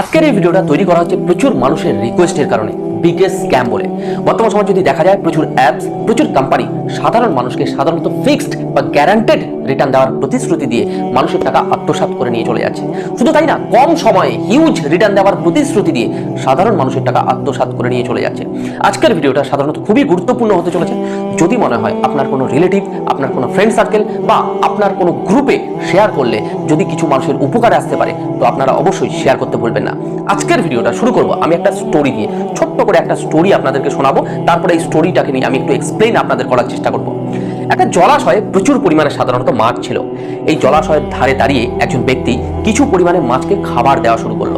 আজকের এই ভিডিওটা তৈরি করা হচ্ছে প্রচুর মানুষের রিকোয়েস্টের কারণে বিগেস্ট স্ক্যাম বলে। বর্তমান সময় যদি দেখা যায়, প্রচুর অ্যাপস প্রচুর কোম্পানি সাধারণ মানুষকে সাধারণত ফিক্সড বা গ্যারান্টেড রিটার্ন দেওয়ার প্রতিশ্রুতি দিয়ে মানুষের টাকা আত্মসাৎ করে নিয়ে চলে যাচ্ছে। শুধু তাই না, কম সময়ে হিউজ রিটার্ন দেওয়ার প্রতিশ্রুতি দিয়ে সাধারণ মানুষের টাকা আত্মসাৎ করে নিয়ে চলে যাচ্ছে। আজকের ভিডিওটা সাধারণত খুবই গুরুত্বপূর্ণ হতে চলেছে। যদি মনে হয় আপনার কোনো রিলেটিভ আপনার কোনো ফ্রেন্ড সার্কেল বা আপনার কোনো গ্রুপে শেয়ার করলে যদি কিছু মানুষের উপকারে আসতে পারে, তো আপনারা অবশ্যই শেয়ার করতে ভুলবেন না। আজকের ভিডিওটা শুরু করব আমি একটা স্টোরি দিয়ে। ছোট্ট করে একটা স্টোরি আপনাদেরকে শোনাবো, তারপরে এই স্টোরিটাকে নিয়ে আমি একটু এক্সপ্লেইন আপনাদের করার চেষ্টা করব। একটা জলাশয়ে প্রচুর পরিমাণে সাধারণত মাছ ছিল। এই জলাশয়ের ধারে দাঁড়িয়ে একজন ব্যক্তি কিছু পরিমাণে মাছকে খাবার দেওয়া শুরু করল।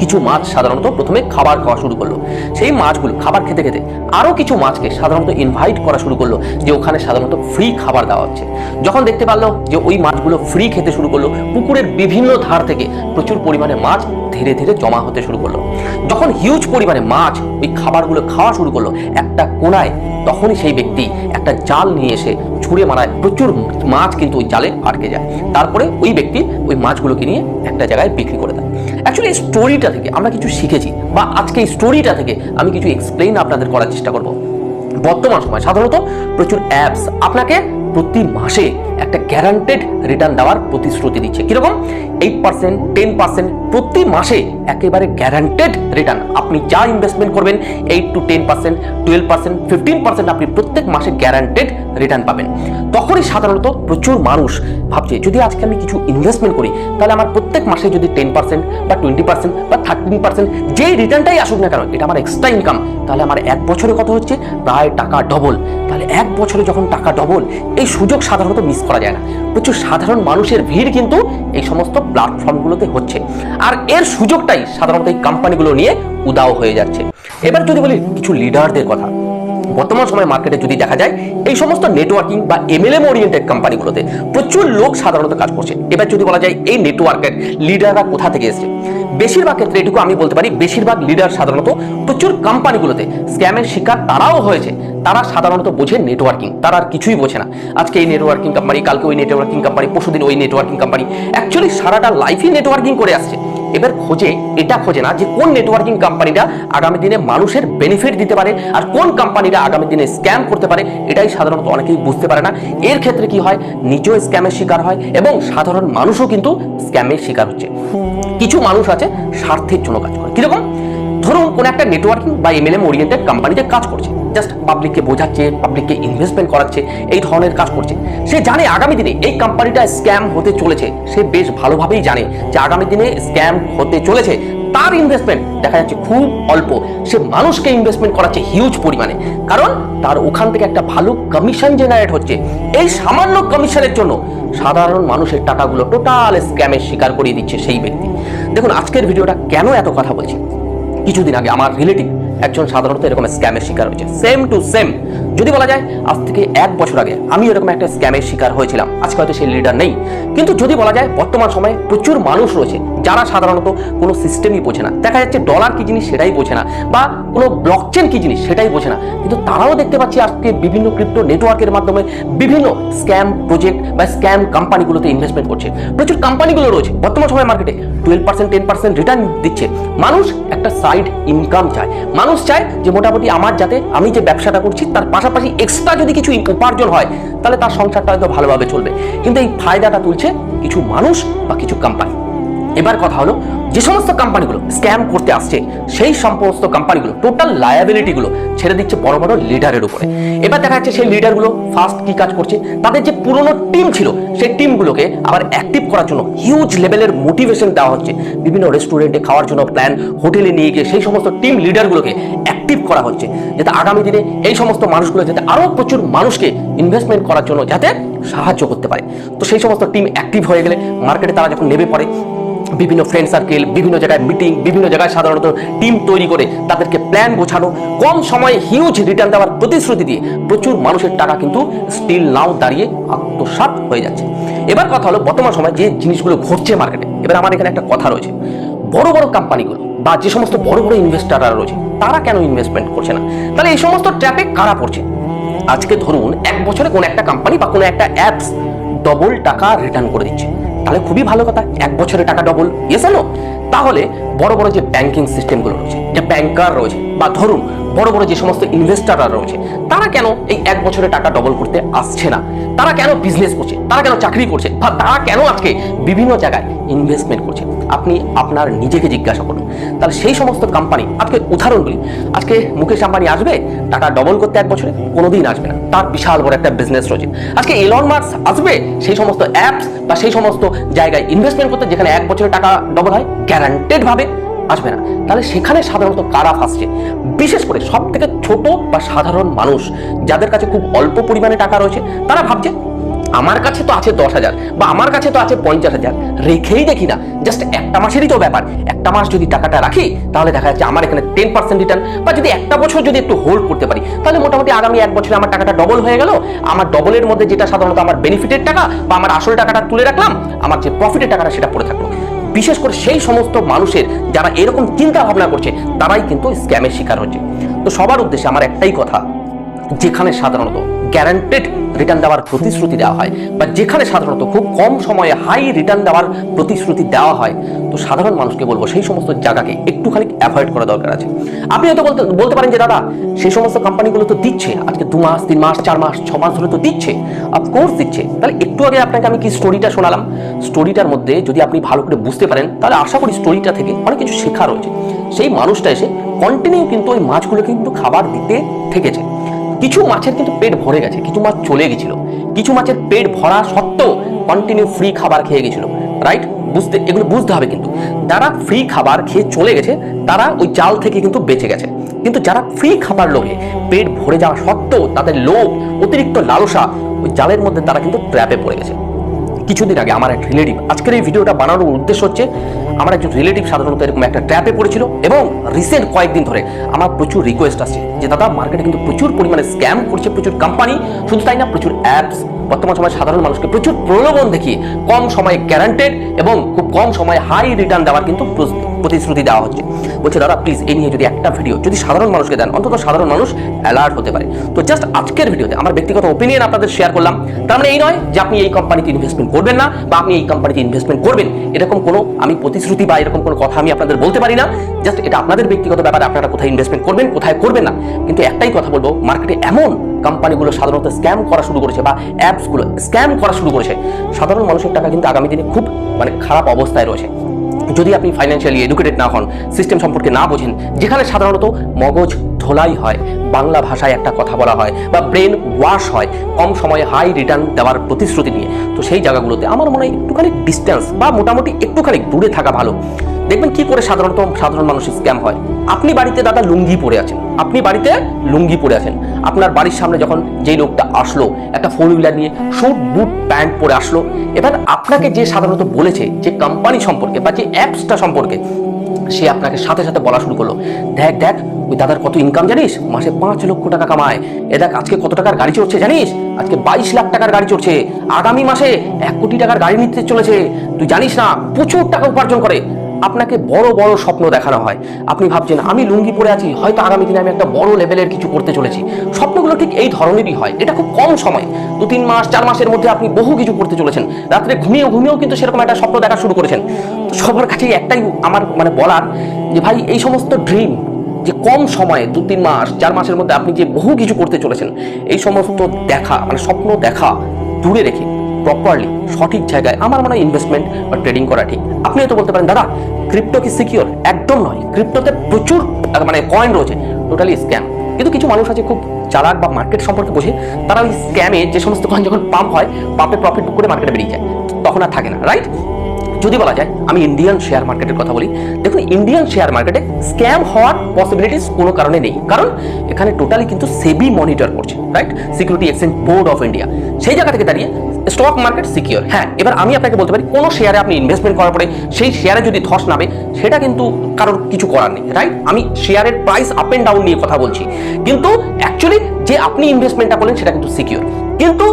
কিছু মাছ সাধারণত প্রথমে খাবার খাওয়া শুরু করল। সেই মাছগুলো খাবার খেতে খেতে আরও কিছু মাছকে সাধারণত ইনভাইট করা শুরু করল যে ওখানে সাধারণত ফ্রি খাবার দেওয়া হচ্ছে। যখন দেখতে পারল যে ওই মাছগুলো ফ্রি খেতে শুরু করল, পুকুরের বিভিন্ন ধার থেকে প্রচুর পরিমাণে মাছ ধীরে ধীরে জমা হতে শুরু করল। যখন হিউজ পরিমাণে মাছ ওই খাবারগুলো খাওয়া শুরু করল, একটা কোনায় তখনই সেই ব্যক্তি একটা জাল নিয়ে এসে ছুঁড়ে মারায় প্রচুর মাছ কিন্তু ওই জালে আটকে যায়। তারপরে ওই ব্যক্তি ওই মাছগুলোকে নিয়ে একটা জায়গায় বিক্রি করে দেয়। অ্যাকচুয়ালি এই স্টোরিটা থেকে আমরা কিছু শিখেছি বা আজকে এই স্টোরিটা থেকে আমি কিছু এক্সপ্লেইন আপনাদের করার চেষ্টা করব। বর্তমান সময় সাধারণত প্রচুর অ্যাপস আপনাকে প্রতি মাসে একটা গ্যারান্টেড রিটার্ন দেওয়ার প্রতিশ্রুতি দিচ্ছে। কীরকম? এইট পার্সেন্ট টেন পার্সেন্ট প্রতি মাসে একেবারে গ্যারান্টেড রিটার্ন আপনি যা ইনভেস্টমেন্ট করবেন eight to ten percent twelve percent fifteen percent আপনি প্রত্যেক মাসে গ্যারান্টেড রিটার্ন পাবেন। তখনই সাধারণত প্রচুর মানুষ ভাবছে, যদি আজকে আমি কিছু ইনভেস্টমেন্ট করি, তাহলে আমার প্রত্যেক মাসে যদি টেন পার্সেন্ট বা টোয়েন্টি পার্সেন্ট বা থার্টিন পার্সেন্ট যেই রিটার্নটাই আসুক না কেন, এটা আমার এক্সট্রা ইনকাম তাহলে আমার এক বছরে কত হচ্ছে? প্রায় টাকা ডবল তাহলে এক বছরে যখন টাকা ডবল এই সুযোগ সাধারণত মিস করা যায় না। প্রচুর সাধারণ মানুষের ভিড় কিন্তু এই সমস্ত প্ল্যাটফর্মগুলোতে হচ্ছে। আর এর সুযোগটাই সাধারণত এই কোম্পানিগুলো নিয়ে উদাও হয়ে যাচ্ছে। এবার যদি বলি কিছু লিডারদের কথা। বর্তমান সময় মার্কেটে যদি দেখা যায়, এই সমস্ত নেটওয়ার্কিং বা এমএলএম ওরিয়েন্টেড কোম্পানিগুলোতে প্রচুর লোক সাধারণত কাজ করছে। এবার যদি বলা যায় এই নেটওয়ার্কের লিডাররা কোথা থেকে এসেছে? বেশিরভাগ ক্ষেত্রে এটুকু আমি বলতে পারি, বেশিরভাগ লিডার সাধারণত প্রচুর কোম্পানিগুলোতে স্ক্যামের শিকার তারাও হয়েছে। তারা সাধারণত বোঝে নেটওয়ার্কিং তারা আর কিছুই বোঝে না। আজকে এই নেটওয়ার্কিং কোম্পানি কালকে ওই নেটওয়ার্কিং কোম্পানি পরশুদিন ওই নেটওয়ার্কিং কোম্পানি অ্যাকচুয়ালি সারাটা লাইফই নেটওয়ার্কিং করে আসছে। এবার খোঁজে, এটা খোঁজে না যে কোন নেটওয়ার্কিং কোম্পানিটা আগামী দিনে মানুষের বেনিফিট দিতে পারে আর কোন কোম্পানিটা আগামী দিনে স্ক্যাম করতে পারে, এটাই সাধারণত অনেকেই বুঝতে পারে না। এর ক্ষেত্রে কি হয়? নিজেও স্ক্যামের শিকার হয় এবং সাধারণ মানুষও কিন্তু স্ক্যামের শিকার হচ্ছে। কিছু মানুষ আছে স্বার্থের জন্য কাজ করে। কীরকম? ধরুন কোন একটা নেটওয়ার্কিং বা এম এল এমএলএম ওরিয়েন্টেড কোম্পানিতে কাজ করছে জাস্ট পাবলিককে বোঝাচ্ছে পাবলিককে ইনভেস্টমেন্ট করাচ্ছে, এই ধরনের কাজ করছে। সে জানে আগামী দিনে এই কোম্পানিটা স্ক্যাম হতে চলেছে, সে বেশ ভালোভাবেই জানে যে আগামী দিনে স্ক্যাম হতে চলেছে। তার ইনভেস্টমেন্ট দেখা যাচ্ছে খুব অল্প, সে মানুষকে ইনভেস্টমেন্ট করাচ্ছে হিউজ পরিমাণে। কারণ তার ওখান থেকে একটা ভালো কমিশন জেনারেট হচ্ছে। এই সামান্য কমিশনের জন্য সাধারণ মানুষের টাকাগুলো টোটাল স্ক্যামের শিকার করিয়ে দিচ্ছে সেই ব্যক্তি। দেখুন, আজকের ভিডিওটা কেন এত কথা বলছি? কিছুদিন আগে আমার রিলেটিভ একজন সাধারণত এরকম স্ক্যামের শিকার হয়েছে। সেম টু সেম যদি বলা যায়, আজ থেকে এক বছর আগে আমি এরকম একটা স্ক্যামের শিকার হয়েছিলাম। আজকে হয়তো সেই লিডার নেই। কিন্তু যদি বলা যায়, বর্তমান সময়ে প্রচুর মানুষ রয়েছে, যারা সাধারণত কোনো সিস্টেমই বোঝে না। দেখা যাচ্ছে ডলার কি জিনিস সেটাই বোঝে না, বা কোনো ব্লকচেন কি জিনিস সেটাই বোঝে না। কিন্তু তারাও দেখতে পাচ্ছি আজকে বিভিন্ন ক্রিপ্টো নেটওয়ার্কের মাধ্যমে বিভিন্ন স্ক্যাম প্রজেক্ট বা স্ক্যাম কোম্পানিগুলোতে ইনভেস্টমেন্ট করছে। প্রচুর কোম্পানিগুলো রয়েছে। বর্তমান সময় মার্কেটে twelve percent ten percent return দিচ্ছে। মানুষ একটা সাইড ইনকাম চায়। মানুষ চায় যে মোটামুটি আমার যাতে আমি যে ব্যবসাটা করছি, তার পাশাপাশি এক্সট্রা যদি কিছু উপার্জন হয়, তাহলে তার সংসারটা হয়তো ভালোভাবে চলবে। কিন্তু এই ফায়দাটা তুলছে কিছু মানুষ বা কিছু কোম্পানি এবার কথা হলো, যে সমস্ত কোম্পানিগুলো স্ক্যাম করতে আসছে, সেই সমস্ত কোম্পানিগুলো টোটাল লায়াবিলিটিগুলো ছেড়ে দিচ্ছে বড় বড় লিডারের উপরে। এবার দেখা যাচ্ছে সেই লিডারগুলো ফার্স্ট কি কাজ করছে? তাদের যে পুরনো টিম ছিল, সেই টিমগুলোকে আবার অ্যাক্টিভ করার জন্য হিউজ লেভেলের মোটিভেশন দেওয়া হচ্ছে। বিভিন্ন রেস্টুরেন্টে খাওয়ার জন্য প্ল্যান হোটেলে নিয়ে গিয়ে সেই সমস্ত টিম লিডারগুলোকে অ্যাক্টিভ করা হচ্ছে। যাতে আগামী দিনে এই সমস্ত মানুষগুলো যাতে আরও প্রচুর মানুষকে ইনভেস্টমেন্ট করার জন্য যাতে সাহায্য করতে পারে। তো সেই সমস্ত টিম অ্যাক্টিভ হয়ে গেলে মার্কেটে তারা যখন নেমে পড়ে বিভিন্ন ফ্রেন্ড সার্কেল বিভিন্ন জায়গায় মিটিং বিভিন্ন জায়গায় সাধারণত টিম তৈরি করে তাদেরকে প্ল্যান গোছানো, কম সময়ে হিউজ রিটার্ন দেওয়ার প্রতিশ্রুতি দিয়ে প্রচুর মানুষের টাকা কিন্তু স্টিল নাও দাঁড়িয়ে আত্মসাৎ হয়ে যাচ্ছে। এবার কথা হলো বর্তমান সময় যে জিনিসগুলো ঘটছে মার্কেটে এবার আমার এখানে একটা কথা রয়েছে। বড় বড় কোম্পানিগুলো বা যে সমস্ত বড় বড় ইনভেস্টাররা রয়েছে, তারা কেন ইনভেস্টমেন্ট করছে না? তাহলে এই সমস্ত ট্র্যাপে কারা পড়ছে? আজকে ধরুন এক বছরে কোনো একটা কোম্পানি বা কোনো একটা অ্যাপস ডবল টাকা রিটার্ন করে দিচ্ছে। তাহলে খুবই ভালো কথা। এক বছরে টাকা ডবল ইয়েস নো তাহলে বড় বড় যে ব্যাংকিং সিস্টেমগুলো রয়েছে, যে ব্যাংকার রয়েছে, বা ধরুন বড় বড় যে সমস্ত ইনভেস্টাররা রয়েছে, তারা কেন এই এক বছরে টাকা ডবল করতে আসছে না? তারা কেন বিজনেস করছে? তারা কেন চাকরি করছে? বা তারা কেন আজকে বিভিন্ন জায়গায় ইনভেস্টমেন্ট করছে? আপনি আপনার নিজেকে জিজ্ঞাসা করুন। তাহলে সেই সমস্ত কোম্পানি আজকে উদাহরণগুলি আজকে মুকেশ আম্বানি আসবে, টাকা ডবল করতে এক বছরে, কোনোদিন আসবে না। তার বিশাল বড় একটা বিজনেস রয়েছে। আজকে এলন মার্কস আসবে, সেই সমস্ত অ্যাপস বা সেই সমস্ত জায়গায় ইনভেস্টমেন্ট করতে, যেখানে এক বছরে টাকা ডবল হয় গ্যারান্টেড ভাবে আসবে না। তাহলে সেখানে সাধারণত কারা ফাঁসছে বিশেষ করে সব থেকে ছোট বা সাধারণ মানুষ যাদের কাছে খুব অল্প পরিমাণে টাকা রয়েছে, তারা ভাবছে, আমার কাছে তো আছে দশ হাজার বা আমার কাছে তো আছে পঞ্চাশ হাজার। রেখেই দেখি না। জাস্ট একটা মাসেরই তো ব্যাপার। একটা মাস যদি টাকাটা রাখি, তাহলে দেখা যাচ্ছে আমার এখানে টেন পার্সেন্ট রিটার্ন বা যদি একটা বছর যদি একটু হোল্ড করতে পারি, তাহলে মোটামুটি আগামী এক বছরে আমার টাকাটা ডবল হয়ে গেল। আমার ডবলের মধ্যে যেটা সাধারণত আমার বেনিফিটের টাকা বা আমার আসল টাকাটা তুলে রাখলাম, আমার যে প্রফিটের টাকাটা সেটা পড়ে থাকল। বিশেষ করে সেই সমস্ত মানুষের যারা এরকম চিন্তা ভাবনা করছে, তারাই কিন্তু স্ক্যামের শিকার হচ্ছে। তো সবার উদ্দেশ্যে আমার একটাই কথা, যেখানে সাধারণত গ্যারান্টেড রিটার্ন দেওয়ার প্রতিশ্রুতি দেওয়া হয়। বা যেখানে সাধারণত খুব কম সময়ে হাই রিটার্ন দেওয়ার প্রতিশ্রুতি দেওয়া হয়, তো সাধারণ মানুষকে বলব সেই সমস্ত জায়গাকে একটুখানি অ্যাভয়েড করা দরকার আছে। আপনি হয়তো বলতে বলতে পারেন যে, দাদা, সেই সমস্ত কোম্পানিগুলো তো দিচ্ছে, আজকে দু মাস, তিন মাস, চার মাস, ছ মাস ধরে তো দিচ্ছে অফকোর্স দিচ্ছে। তাহলে একটু আগে আপনাকে আমি কি স্টোরিটা শোনালাম? স্টোরিটার মধ্যে যদি আপনি ভালো করে বুঝতে পারেন, তাহলে আশা করি স্টোরিটা থেকে অনেক কিছু শেখা রয়েছে। সেই মানুষটা এসে কন্টিনিউ কিন্তু ওই মাছগুলো কিন্তু খাবার দিতে থেকেছে। কিছু মাছের কিন্তু পেট ভরে গেছে, কিছু মাছ চলে গেছিল। কিছু মাছের পেট ভরা সত্ত্বেও কন্টিনিউ ফ্রি খাবার খেয়ে গেছিল রাইট বুঝতে, এগুলো বুঝতে হবে কিন্তু। যারা ফ্রি খাবার খেয়ে চলে গেছে, তারা ওই জাল থেকে কিন্তু বেঁচে গেছে। কিন্তু যারা ফ্রি খাবার লোভে পেট ভরে যাওয়া সত্ত্বেও তাদের লোভ অতিরিক্ত লালসা ওই জালের মধ্যে তারা কিন্তু ট্র্যাপে পড়ে গেছে। কিছুদিন আগে আমার এক রিলেটিভ আজকের এই ভিডিওটা বানানোর উদ্দেশ্য হচ্ছে আমার একজন রিলেটিভ সাধারণত এরকম একটা ট্র্যাপে পড়েছিল এবং রিসেন্ট কয়েকদিন ধরে আমার প্রচুর রিকোয়েস্ট আসছে যে, দাদা মার্কেটে কিন্তু প্রচুর পরিমাণে স্ক্যাম করছে, প্রচুর কোম্পানি শুধু তাই না, প্রচুর অ্যাপস বর্তমান সময়ে সাধারণ মানুষকে প্রচুর প্রলোভন দেখিয়ে কম সময়ে গ্যারান্টেড এবং খুব কম সময়ে হাই রিটার্ন দেওয়ার কিন্তু প্রস- প্রতিশ্রুতি দেওয়া হচ্ছে। বলছে, দাদা প্লিজ এই নিয়ে যদি একটা ভিডিও যদি সাধারণ মানুষকে দেন, অন্তত সাধারণ মানুষ অ্যালার্ট হতে পারে। তো জাস্ট আজকের ভিডিওতে আমার ব্যক্তিগত ওপিনিয়ন আপনাদের শেয়ার করলাম। তার মানে এই নয় যে আপনি এই কোম্পানিতে ইনভেস্টমেন্ট করবেন না বা আপনি এই কোম্পানিতে ইনভেস্টমেন্ট করবেন। এরকম কোনো আমি প্রতিশ্রুতি বা এরকম কোনো কথা আমি আপনাদের বলতে পারি না। জাস্ট এটা আপনাদের ব্যক্তিগত ব্যাপারে আপনারা কোথায় ইনভেস্টমেন্ট করবেন, কোথায় করবেন না। কিন্তু একটাই কথা বলব মার্কেটে এমন কোম্পানিগুলো সাধারণত স্ক্যাম করা শুরু করেছে বা অ্যাপসগুলো স্ক্যাম করা শুরু করেছে। সাধারণ মানুষের টাকা কিন্তু আগামী দিনে খুব মানে খারাপ অবস্থায় রয়েছে। যদি আপনি ফাইন্যান্সিয়ালি এডুকেটেড না হন সিস্টেম সম্পর্কে না বোঝেন, যেখানে সাধারণত মগজ ধোলাই হয়, বাংলা ভাষায় একটা কথা বলা হয় বা ব্রেন ওয়াশ হয়, কম সময়ে হাই রিটার্ন দেওয়ার প্রতিশ্রুতি নিয়ে। তো সেই জায়গাগুলোতে আমার মনে হয় একটুখানি ডিস্টেন্স বা মোটামুটি একটুখানি দূরে থাকা ভালো। দেখবেন কি করে সাধারণত সাধারণ মানুষের স্ক্যাম হয়? আপনি বাড়িতে দাদা লুঙ্গি পরে আছেন। আপনি বাড়িতে লুঙ্গি পরে আছেন। আপনার বাড়ির সামনে যখন যেই লোকটা আসলো, একটা ফোর হুইলার নিয়ে শুট বুট প্যান্ট পরে আসলো, এবার আপনাকে যে সাধারণত বলেছে যে কোম্পানি সম্পর্কে বা যে অ্যাপসটা সম্পর্কে, সে আপনাকে সাথে সাথে বলা শুরু করল। দেখ দেখ, ওই দাদার কত ইনকাম জানিস? মাসে পাঁচ লক্ষ টাকা কামায়। এ দেখ, আজকে কত টাকার গাড়ি চড়ছে জানিস? আজকে বাইশ লাখ টাকার গাড়ি চড়ছে। আগামী মাসে এক কোটি টাকার গাড়ি নিতে চলেছে। তুই জানিস না, প্রচুর টাকা উপার্জন করে। আপনাকে বড় বড় স্বপ্ন দেখানো হয়। আপনি ভাবছেন, আমি লুঙ্গি পরে আছি, হয়তো আগামী দিনে আমি একটা বড় লেভেলের কিছু করতে চলেছি। স্বপ্নগুলো ঠিক এই ধরনেরই হয়, এটা খুব কম সময়। দু তিন মাস, চার মাসের মধ্যে আপনি বহু কিছু করতে চলেছেন। রাত্রে ঘুমিয়েও ঘুমিয়েও কিন্তু সেরকম একটা স্বপ্ন দেখা শুরু করেছেন। সবার কাছেই একটাই আমার মানে বলার যে, ভাই, এই সমস্ত ড্রিম যে, কম সময়ে দু তিন মাস, চার মাসের মধ্যে আপনি যে, বহু কিছু করতে চলেছেন, এই সমস্ত দেখা মানে স্বপ্ন দেখা দূরে রেখে প্রপারলি সঠিক জায়গায় আমার মনে হয় ইনভেস্টমেন্ট বা ট্রেডিং করা ঠিক। আপনি হয়তো বলতে পারেন, দাদা ক্রিপ্টো কি সিকিওর একদম নয়। ক্রিপ্টোতে প্রচুর মানে কয়েন রয়েছে টোটালি স্ক্যাম কিন্তু কিছু মানুষ আছে খুব চালাক বা মার্কেট সম্পর্কে বোঝে, তারা ওই স্ক্যামে যে সমস্ত কয়েন যখন পাম্প হয় পাম্পে প্রফিট বুক করে মার্কেটে বেরিয়ে যায়। তখন আর থাকে না রাইট যদি বলা যায়, আমি ইন্ডিয়ান শেয়ার মার্কেটের কথা বলি, দেখুন ইন্ডিয়ান শেয়ার মার্কেটে স্ক্যাম হওয়ার পসিবিলিটিস কোনো কারণে নেই। কারণ, এখানে টোটালি কিন্তু সেবি মনিটর করছে right security exchange board of India সেই জায়গা থেকে দাঁড়িয়ে স্টক মার্কেট সিকিউর হ্যাঁ এবার আমি আপনাকে বলতে পারি, কোনো শেয়ারে আপনি ইনভেস্টমেন্ট করার পরে সেই শেয়ারে যদি ধস নামে, সেটা কিন্তু কারোর কিছু করার নেই রাইট আমি শেয়ারের প্রাইস আপ এন্ড ডাউন নিয়ে কথা বলছি। কিন্তু অ্যাকচুয়ালি যে আপনি ইনভেস্টমেন্টটা করলেন, সেটা কিন্তু সিকিউর কিন্তু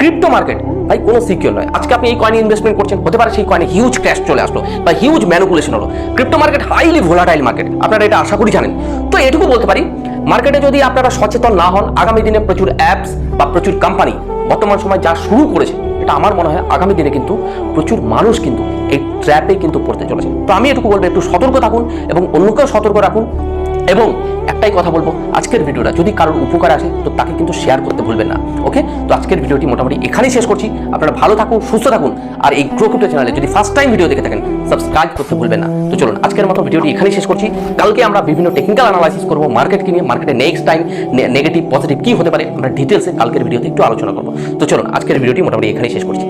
ক্রিপ্টো মার্কেট ভাই, কোনো সিকিউর নয়। আজকে আপনি এই কয়েনে ইনভেস্টমেন্ট করছেন, হতে পারে সেই কয়েনে হিউজ ক্র্যাশ চলে আসলো বা হিউজ ম্যানুপুলেশন হলো। Crypto market highly volatile market আপনারা এটা আশা করি জানেন। তো এটুকু বলতে পারি মার্কেটে যদি আপনারা সচেতন না হন, আগামী দিনে প্রচুর অ্যাপস বা প্রচুর কোম্পানি বর্তমান সময় যা শুরু করেছে, এটা আমার মনে হয় আগামী দিনে কিন্তু প্রচুর মানুষ কিন্তু এই ট্র্যাপে কিন্তু পড়তে চলেছে। তো আমি এটুকু বলব, একটু সতর্ক থাকুন এবং অন্যকেও সতর্ক রাখুন। এবং একটাই কথা বলব, আজকের ভিডিওটা যদি কারোর উপকার আসে, তো তাকে কিন্তু শেয়ার করতে ভুলবেন না ওকে তো আজকের ভিডিওটি মোটামুটি এখানেই শেষ করছি। আপনারা ভালো থাকুন, সুস্থ থাকুন, আর এই ক্রোকুটো চ্যানেলে যদি ফার্স্ট টাইম ভিডিও দেখে থাকেন সাবস্ক্রাইব করতে ভুলবেন না। তো চলুন, আজকের মতো ভিডিওটি এখানেই শেষ করছি। কালকে আমরা বিভিন্ন টেকনিক্যাল অ্যানালাইসিস করব মার্কেটকে নিয়ে মার্কেটে নেক্সট টাইম নেগেটিভ পজিটিভ কি হতে পারে, আমরা ডিটেলসে কালকের ভিডিওতে একটু আলোচনা করব। তো চলুন, আজকের ভিডিওটি মোটামুটি এখানেই শেষ করছি।